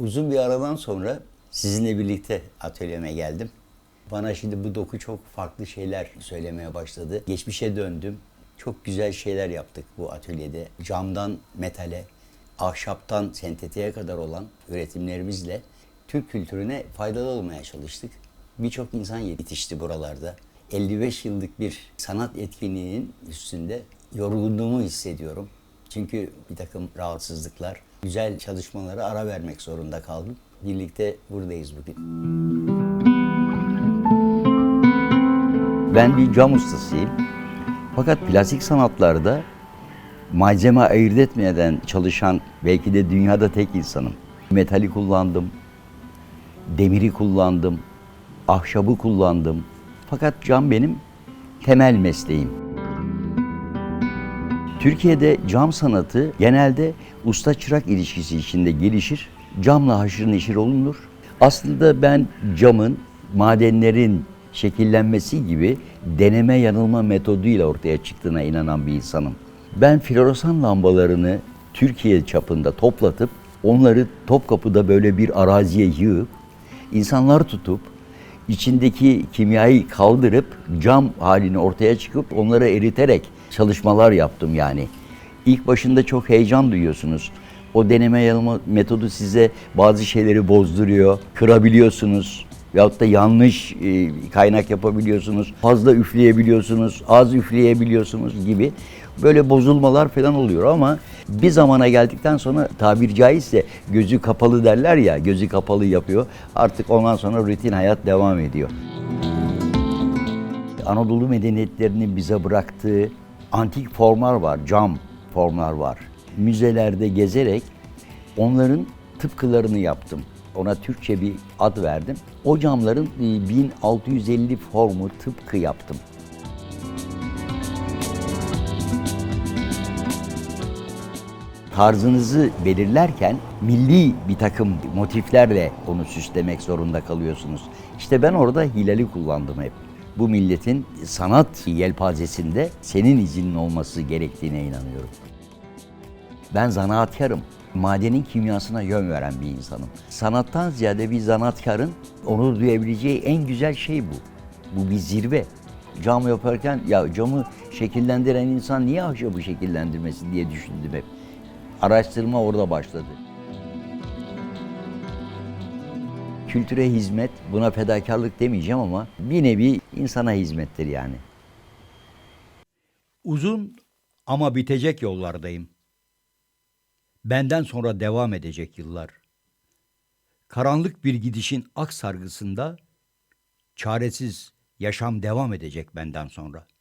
Uzun bir aradan sonra sizinle birlikte atölyeme geldim. Bana şimdi bu doku çok farklı şeyler söylemeye başladı. Geçmişe döndüm. Çok güzel şeyler yaptık bu atölyede. Camdan metale, ahşaptan sentetiğe kadar olan üretimlerimizle Türk kültürüne faydalı olmaya çalıştık. Birçok insan yetişti buralarda. 55 yıllık bir sanat etkinliğinin üstünde yorgunluğumu hissediyorum. Çünkü bir takım rahatsızlıklar, güzel çalışmalara ara vermek zorunda kaldım. Birlikte buradayız bugün. Ben bir cam ustasıyım. Fakat plastik sanatlarda malzeme ayırt etmeden çalışan belki de dünyada tek insanım. Metali kullandım, demiri kullandım, ahşabı kullandım. Fakat cam benim temel mesleğim. Türkiye'de cam sanatı genelde usta çırak ilişkisi içinde gelişir. Camla haşır neşir olunur. Aslında ben camın, madenlerin şekillenmesi gibi deneme yanılma metoduyla ortaya çıktığına inanan bir insanım. Ben floresan lambalarını Türkiye çapında toplatıp onları Topkapı'da böyle bir araziye yığıp insanlar tutup içindeki kimyayı kaldırıp cam halini ortaya çıkıp onları eriterek çalışmalar yaptım yani. İlk başında çok heyecan duyuyorsunuz. O deneme yanılma metodu size bazı şeyleri bozduruyor, kırabiliyorsunuz. Veyahut da yanlış e, kaynak yapabiliyorsunuz, fazla üfleyebiliyorsunuz, az üfleyebiliyorsunuz gibi böyle bozulmalar falan oluyor ama bir zamana geldikten sonra tabir caizse gözü kapalı derler ya, gözü kapalı yapıyor. Artık ondan sonra rutin hayat devam ediyor. Anadolu medeniyetlerinin bize bıraktığı antik formlar var, cam formlar var. Müzelerde gezerek onların tıpkılarını yaptım. Ona Türkçe bir ad verdim. O camların e, 1650 formu tıpkı yaptım. Tarzınızı belirlerken milli bir takım motiflerle onu süslemek zorunda kalıyorsunuz. İşte ben orada hilali kullandım hep. Bu milletin sanat yelpazesinde senin izinin olması gerektiğine inanıyorum. Ben zanaatkarım. Madenin kimyasına yön veren bir insanım. Sanattan ziyade bir zanaatkarın onur duyabileceği en güzel şey bu. Bu bir zirve. Cam yaparken ya camı şekillendiren insan niye ahşabı şekillendirmesin diye düşündüm hep. Araştırma orada başladı. Kültüre hizmet, buna fedakarlık demeyeceğim ama bir nevi insana hizmettir yani. Uzun ama bitecek yollardayım. Benden sonra devam edecek yıllar. Karanlık bir gidişin ak sargısında çaresiz yaşam devam edecek benden sonra.''